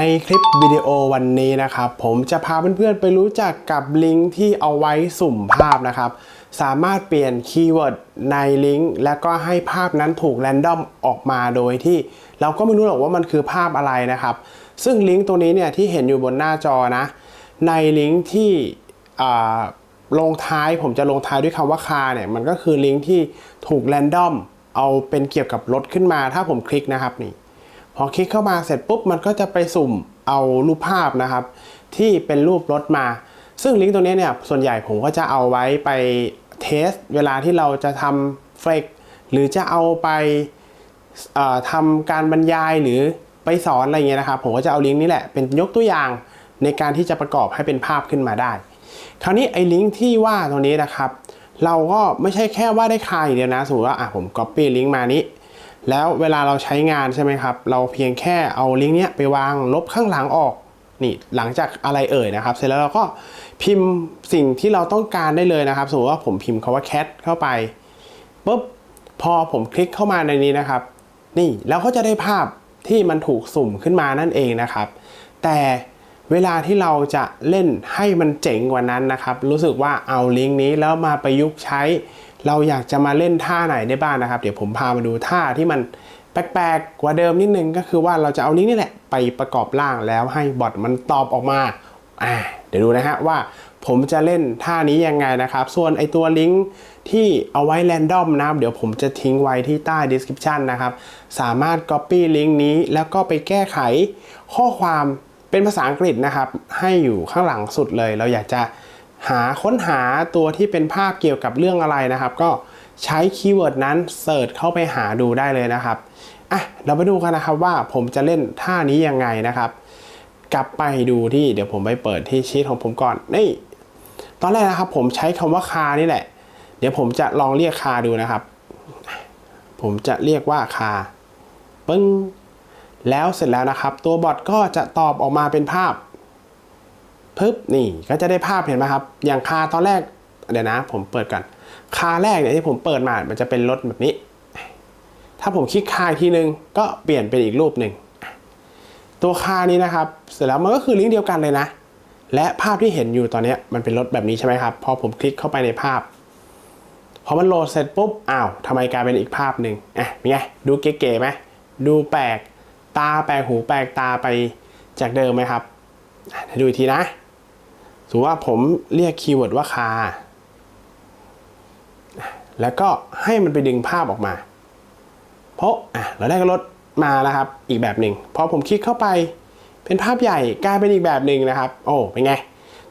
ในคลิปวิดีโอวันนี้นะครับผมจะพาเพื่อนๆไปรู้จักกับลิงก์ที่เอาไว้สุ่มภาพนะครับ สามารถเปลี่ยนคีย์เวิร์ดในลิงก์แล้วก็ให้ภาพนั้นถูกแรนดอมออกมาโดยที่เราก็ไม่รู้หรอกว่ามันคือภาพอะไรนะครับ ซึ่งลิงก์ตัวนี้เนี่ยที่เห็นอยู่บนหน้าจอนะ ในลิงก์ที่ลงท้ายผมจะลงท้ายด้วยคำว่าคาเนี่ยมันก็คือลิงก์ที่ถูกแรนดอมเอาเป็นเกี่ยวกับรถขึ้นมาถ้าผมคลิกนะครับนี่ พอคลิกเข้ามาเสร็จปุ๊บมันก็จะไปสุ่มเอารูปภาพนะครับ ที่เป็นรูปรถมา ซึ่งลิงก์ตัวนี้เนี่ยส่วนใหญ่ผมก็จะเอาไว้ไปเทส เวลาที่เราจะทำเฟกหรือจะเอาไปทำการบรรยายหรือไปสอนอะไรเงี้ยนะครับผมก็จะเอาลิงก์นี้แหละเป็นยกตัวอย่างในการที่จะประกอบให้เป็นภาพขึ้นมาได้ คราวนี้ไอ้ลิงก์ที่ว่าตรงนี้นะครับ เราก็ไม่ใช่แค่ว่าได้คายเดียวนะสมมติว่าอะผม copy ลิงก์มานี้ แล้วเวลาเราใช้งานใช่ไหมครับ เราเพียงแค่เอาลิงก์เนี้ยไปวางลบข้างหลังออกนี่หลังจากอะไรเอ่ยนะครับ เสร็จแล้วเราก็พิมพ์สิ่งที่เราต้องการได้เลยนะครับ สมมติว่าผมพิมพ์คาว่า cat เข้าไปปุ๊บพอผมคลิกเข้ามาในนี้นะครับ นี่แล้วก็จะได้ภาพที่มันถูกสุ่มขึ้นมานั่นเองนะครับ แต่เวลาที่เราจะเล่นให้มันเจ๋งกว่านั้นนะครับ รู้สึกว่าเอาลิงก์นี้แล้วมาประยุกต์ใช้ เราอยากจะมาเล่นท่าไหนได้บ้างนะครับ เดี๋ยวผมพามาดูท่าที่มันแปลกๆกว่าเดิมนิดนึงก็คือว่าเราจะเอาลิงก์นี่แหละไปประกอบร่างแล้วให้บอทมันตอบออกมาอ่าเดี๋ยวดูนะฮะว่าผมจะเล่นท่านี้ยังไงนะครับ ส่วนไอตัวลิงก์ที่เอาไว้แรนดอมนะครับ เดี๋ยวผมจะทิ้งไว้ที่ใต้ description นะครับ สามารถ copy ลิงก์นี้แล้วก็ไปแก้ไขข้อความเป็นภาษาอังกฤษนะครับ ให้อยู่ข้างหลังสุดเลย เราอยากจะ หาค้นหาตัวที่เป็นภาพเกี่ยวกับเรื่องอะไรนะครับ ก็ใช้คีย์เวิร์ดนั้นเสิร์ชเข้าไปหาดูได้เลยนะครับอะเราไปดูกันนะครับว่าผมจะเล่นท่านี้ยังไงนะครับ กลับไปดูที่เดี๋ยวผมไปเปิดที่ชีตของผมก่อนนี่ตอนแรกนะครับผมใช้คำว่าคานี่แหละ เดี๋ยวผมจะลองเรียกคาดูนะครับ ผมจะเรียกว่าคาปึ้งแล้วเสร็จแล้วนะครับ ตัวบอทก็จะตอบออกมาเป็นภาพ ปึ๊บนี่ก็จะได้ภาพเห็นไหมครับ อย่างคาตอนแรกเดี๋ยวนะ ผมเปิดก่อนคาแรกเนี่ยที่ผมเปิดมา มันจะเป็นรถแบบนี้ ถ้าผมคลิกคาอีกทีนึง ก็เปลี่ยนเป็นอีกรูปหนึ่ง ตัวคานี้นะครับ เสร็จแล้วมันก็คือลิงก์เดียวกันเลยนะ และภาพที่เห็นอยู่ตอนนี้มันเป็นรถแบบนี้ใช่ไหมครับ พอผมคลิกเข้าไปในภาพ พอมันโหลดเสร็จปุ๊บ อ้าวทำไมกลายเป็นอีกภาพหนึ่งอะเป็นไง ดูเก๋ๆไหม ดูแปลก ตาแปลกหูแปลกตาไปจากเดิมไหมครับดูอีกทีนะ สมมติว่าผมเรียกคีย์เวิร์ดว่าคา แล้วก็ให้มันไปดึงภาพออกมา เพราะอะเราได้รถมาแล้วครับ อีกแบบหนึ่งพอผมคลิกเข้าไปเป็นภาพใหญ่กลายเป็นอีกแบบหนึ่งนะครับ โอ้เป็นไง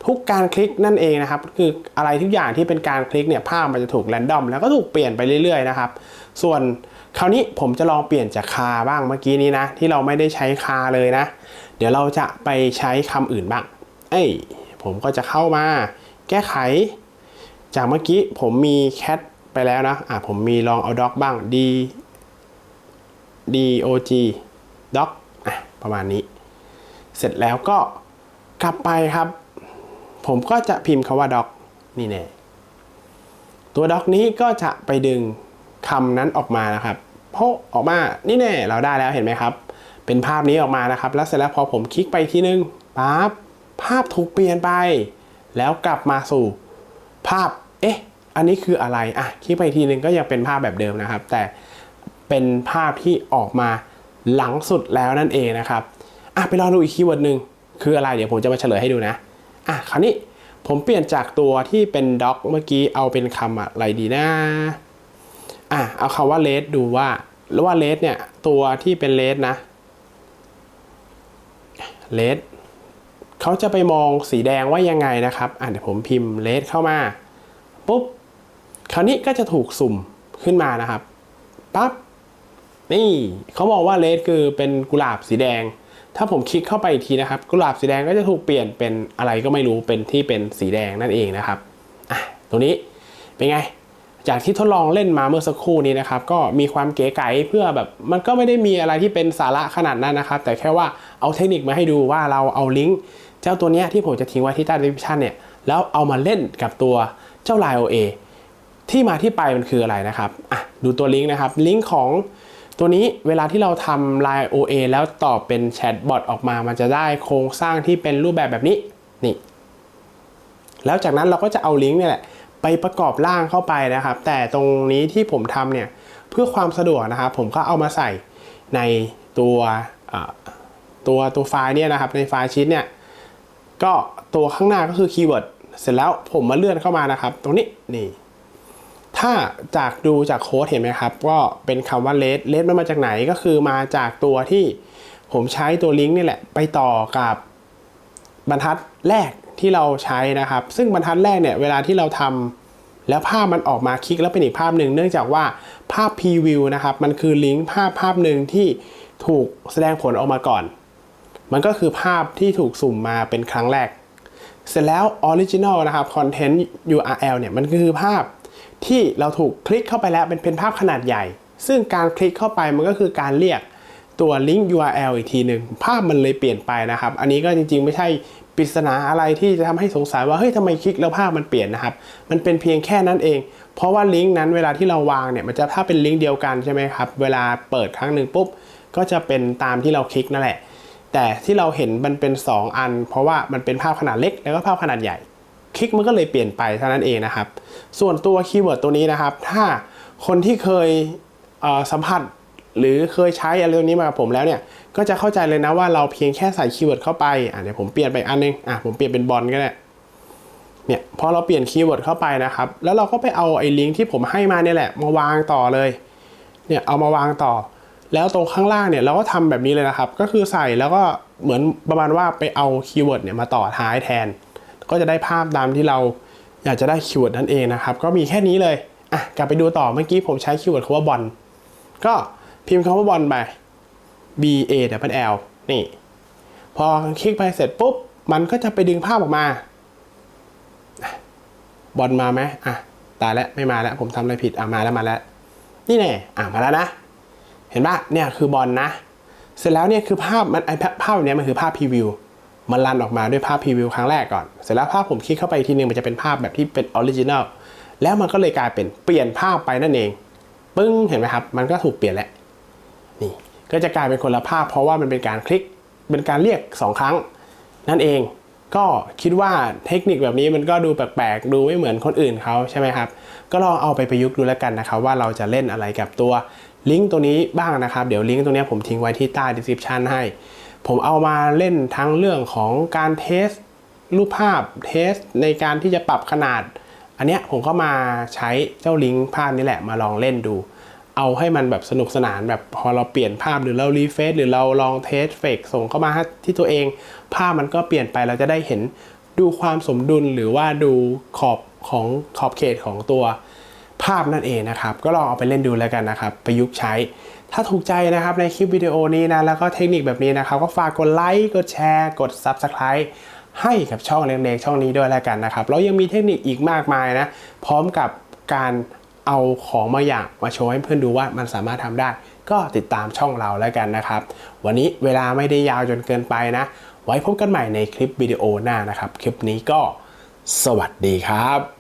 ทุกการคลิกนั่นเองนะครับ คืออะไรทุกอย่างที่เป็นการคลิกเนี่ยภาพมันจะถูกแรนดอมแล้วก็ถูกเปลี่ยนไปเรื่อยๆนะครับ ส่วนคราวนี้ผมจะลองเปลี่ยนจากคาบ้างเมื่อกี้นี้นะ ที่เราไม่ได้ใช้คาเลยนะ เดี๋ยวเราจะไปใช้คำอื่นบ้าง เอ้ย ผมก็จะเข้ามาแก้ไข จากเมื่อกี้ผมมี cat ไปแล้วนะอะผมมีลองเอา dog บ้าง d dog dog อะประมาณนี้ เสร็จแล้วก็กลับไปครับ ผมก็จะพิมพ์คาว่า dog นี่แน่ตัว dog นี้ก็จะไปดึงคำนั้นออกมานะครับเพาะออกมา นี่แน่เราได้แล้วเห็นไหมครับ เป็นภาพนี้ออกมานะครับ แล้วเสร็จแล้วพอผมคลิกไปทีนึงปั๊บ ภาพถูกเปลี่ยนไป แล้วกลับมาสู่ภาพ เอ๊ะ อันนี้คืออะไร อะ คลิกไปทีนึงก็ยังเป็นภาพแบบเดิมนะครับ แต่เป็นภาพที่ออกมาหลังสุดแล้วนั่นเองนะครับ อะ ไปลองดูอีกคีย์เวิร์ดหนึ่งคืออะไร เดี๋ยวผมจะมาเฉลยให้ดูนะ อะ คราวนี้ผมเปลี่ยนจากตัวที่เป็นด็อกเมื่อกี้เอาเป็นคำอะไรดีนะ อะ เอาคำว่าเลสดูว่าหรือว่าเลสเนี่ย ตัวที่เป็นเลสนะเลส เขาจะไปมองสีแดงว่ายังไงนะครับอะเดี๋ยวผมพิมพ์เลสเข้ามาปุ๊บคราวนี้ก็จะถูกสุ่มขึ้นมานะครับปั๊บนี่เขาบอกว่าเลสคือเป็นกุหลาบสีแดง ถ้าผมคลิกเข้าไปอีกทีนะครับ กุหลาบสีแดงก็จะถูกเปลี่ยนเป็นอะไรก็ไม่รู้เป็นที่เป็นสีแดงนั่นเองนะครับอะตรงนี้เป็นไงจากที่ทดลองเล่นมาเมื่อสักครู่นี้นะครับ ก็มีความเก๋ไก๋เพื่อแบบมันก็ไม่ได้มีอะไรที่เป็นสาระขนาดนั้นนะครับ แต่แค่ว่าเอาเทคนิคมาให้ดูว่าเราเอาลิงก์ จ้าตัวเนี้ยที่ผมจะทิ้งไว้ที่ใต้ description เนี่ยแล้วเอามาเล่นกับตัวเจ้า Line OA ที่มาที่ไปมันคืออะไรนะครับอะดูตัวลิงก์นะครับลิงก์ของตัวนี้เวลาที่เราทำ Line OA แล้วตอบเป็นแชทบอทออกมา มันจะได้โครงสร้างที่เป็นรูปแบบแบบนี้นี่ แล้วจากนั้นเราก็จะเอาลิงก์เนี่ยแหละไปประกอบร่างเข้าไปนะครับ แต่ตรงนี้ที่ผมทำเนี่ยเพื่อความสะดวกนะครับ ผมก็เอามาใส่ในตัวตัวตัวไฟล์เนี่ยนะครับในไฟล์ชีตเนี่ย ก็ตัวข้างหน้าก็คือคีย์เวิร์ดเสร็จแล้วผมมาเลื่อนเข้ามานะครับ ตรงนี้นี่ถ้าจากดูจากโค้ดเห็นไหมครับ ก็เป็นคำว่า let let มันมาจากไหนก็คือมาจากตัวที่ผมใช้ตัวลิงก์นี่แหละ ไปต่อกับบรรทัดแรกที่เราใช้นะครับ ซึ่งบรรทัดแรกเนี่ยเวลาที่เราทำแล้วภาพมันออกมาคลิกแล้วเป็นอีกภาพหนึ่งเนื่องจากว่าภาพ preview นะครับ มันคือลิงก์ภาพภาพหนึ่งที่ถูกแสดงผลออกมาก่อน มันก็คือภาพที่ถูกสุ่มมาเป็นครั้งแรก เสร็จแล้ว Original นะครับ Content URL เนี่ยมันก็คือภาพที่เราถูกคลิกเข้าไปแล้วเป็นเป็นภาพขนาดใหญ่ ซึ่งการคลิกเข้าไปมันก็คือการเรียกตัวลิงก์ URL อีกทีหนึ่งภาพมันเลยเปลี่ยนไปนะครับ อันนี้ก็จริง ๆ ไม่ใช่ปริศนาอะไรที่จะทำให้สงสัยว่าเฮ้ยทำไมคลิกแล้วภาพมันเปลี่ยนนะครับ มันเป็นเพียงแค่นั้นเอง เพราะว่าลิงก์นั้นเวลาที่เราวางเนี่ยมันจะถ้าเป็นลิงก์เดียวกันใช่ไหมครับ เวลาเปิดครั้งหนึ่งปุ๊บก็จะเป็นตามที่เราคลิกนั่นแหละ แต่ที่เราเห็นมันเป็น 2 อัน เพราะว่ามันเป็นภาพขนาดเล็กแล้วก็ภาพขนาดใหญ่ คลิกมันก็เลยเปลี่ยนไปเท่านั้นเองนะครับ ส่วนตัวคีย์เวิร์ดตัวนี้นะครับ ถ้าคนที่เคยเสัมผัสหรือเคยใช้อะไรตัวนี้มากับผมแล้วเนี่ย ก็จะเข้าใจเลยนะว่าเราเพียงแค่ใส่คีย์เวิร์ดเข้าไปอะเดี๋ยวผมเปลี่ยนไปอันนึงอะผมเปลี่ยนเป็นบอลก็ได้เนี่ยพอเราเปลี่ยนคีย์เวิร์ดเข้าไปนะครับ แล้วเราก็ไปเอาไอ้ลิงก์ที่ผมให้มาเนี่ยแหละ มาวางต่อเลย เนี่ยเอามาวางต่อ แล้วตรงข้างล่างเนี่ยเราก็ทำแบบนี้เลยนะครับ ก็คือใส่แล้วก็เหมือนประมาณว่าไปเอาคีย์เวิร์ดเนี่ยมาต่อท้ายแทน ก็จะได้ภาพตามที่เราอยากจะได้คีย์เวิร์ดนั่นเองนะครับ ก็มีแค่นี้เลยอะกลับไปดูต่อเมื่อกี้ผมใช้คีย์เวิร์ดคำว่าบอลก็พิมพ์คำว่าบอลไป B A W L นี่ พอคลิกไปเสร็จปุ๊บ มันก็จะไปดึงภาพออกมา บอลมาไหมอะตายแล้วไม่มาแล้วผมทำอะไรผิดอะมาแล้วมาแล้ว นี่แน่อะมาแล้วนะ เห็นปะเนี่ยคือบอลนะ เสร็จแล้วเนี่ยคือภาพมันไอภาพแบบเนี้ยมันคือภาพพรีวิวมันรันออกมาด้วยภาพพรีวิวครั้งแรกก่อน เสร็จแล้วภาพผมคลิกเข้าไปอีกทีนึงมันจะเป็นภาพแบบที่เป็นออริจินัลแล้วมันก็เลยกลายเป็นเปลี่ยนภาพไปนั่นเอง ปึ้งเห็นไหมครับ มันก็ถูกเปลี่ยนแล้วนี่ก็จะกลายเป็นคนละภาพ เพราะว่ามันเป็นการคลิกเป็นการเรียก 2 ครั้ง นั่นเองก็คิดว่าเทคนิคแบบนี้มันก็ดูแปลกๆ ดูไม่เหมือนคนอื่นเขาใช่ไหมครับ ก็ลองเอาไปประยุกต์ดูแล้วกันนะครับว่าเราจะเล่นอะไรกับตัว ลิงก์ตัวนี้บ้างนะครับ เดี๋ยวลิงก์ตัวนี้ผมทิ้งไว้ที่ใต้ description ให้ ผมเอามาเล่นทั้งเรื่องของการเทสรูปภาพเทสในการที่จะปรับขนาด อันเนี้ยผมก็มาใช้เจ้าลิงก์ภาพนี้แหละมาลองเล่นดู เอาให้มันแบบสนุกสนานแบบพอเราเปลี่ยนภาพหรือเรารีเฟซหรือเราลองเทสเฟกส่งเข้ามาที่ตัวเอง ภาพมันก็เปลี่ยนไปเราจะได้เห็นดูความสมดุลหรือว่าดูขอบของขอบเขตของตัว ภาพนั่นเองนะครับ ก็ลองเอาไปเล่นดูแล้วกันนะครับ ประยุกต์ใช้ ถ้าถูกใจนะครับในคลิปวิดีโอนี้นะ แล้วก็เทคนิคแบบนี้นะครับ ก็ฝากกดไลค์ กดแชร์ กด Subscribe ให้กับช่องเล็กๆช่องนี้ด้วยแล้วกันนะครับแล้วยังมีเทคนิคอีกมากมายนะ พร้อมกับการเอาของมาอย่างมาโชว์ให้เพื่อนดูว่ามันสามารถทำได้ ก็ติดตามช่องเราแล้วกันนะครับ วันนี้เวลาไม่ได้ยาวจนเกินไปนะ ไว้พบกันใหม่ในคลิปวิดีโอหน้านะครับ คลิปนี้ก็ สวัสดีครับ